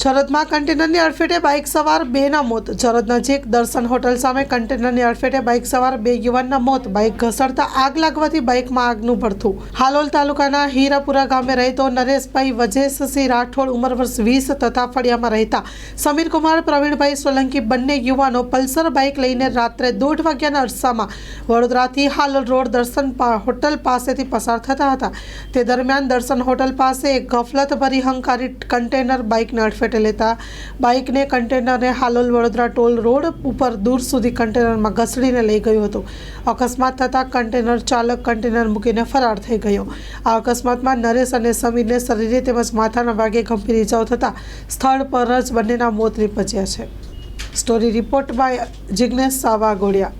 જરદમાં કન્ટેનરની અડફેટે બાઇક સવાર બેના મોત. જરદ નજીક દર્શન હોટલ સામે કન્ટેનરની અડફેટે બાઇક સવાર બે યુવાનના મોત. બાઇક ઘસડતા આગ લાગવાથી બાઇકમાં આગનું ભડથું હાલોલ તાલુકાના હીરાપુરા ગામે રહેતો નરેશભાઈ વજેશસિંહ રાઠોડ ઉંમર વર્ષ વીસ તથા ફળિયામાં રહેતા સમીરકુમાર, પ્રવીણભાઈ સોલંકી બંને યુવાનો પલ્સર બાઇક લઈને રાત્રે દોઢ વાગ્યાના અરસામાં વડોદરાથી હાલોલ રોડ દર્શન હોટલ પાસેથી પસાર થતા હતા. તે દરમિયાન દર્શન હોટલ પાસે એક ગફલતભરી હંકારી કન્ટેનર બાઇકને અડફેટે લેતા બાઇકને કન્ટેનરને હાલોલ વડોદરા ટોલ રોડ ઉપર દૂર સુધી કન્ટેનરમાં ઘસડીને લઈ ગયું હતું. અકસ્માત થતાં કન્ટેનર ચાલક કન્ટેનર મૂકીને ફરાર થઈ ગયો. આ અકસ્માતમાં નરેશ અને સમીરને શરીરે તેમજ માથાના ભાગે ગંભીર ઇજાઓ થતાં સ્થળ પર જ બંનેના મોત નીપજ્યા છે. Story report by Jignesh Savagodiya.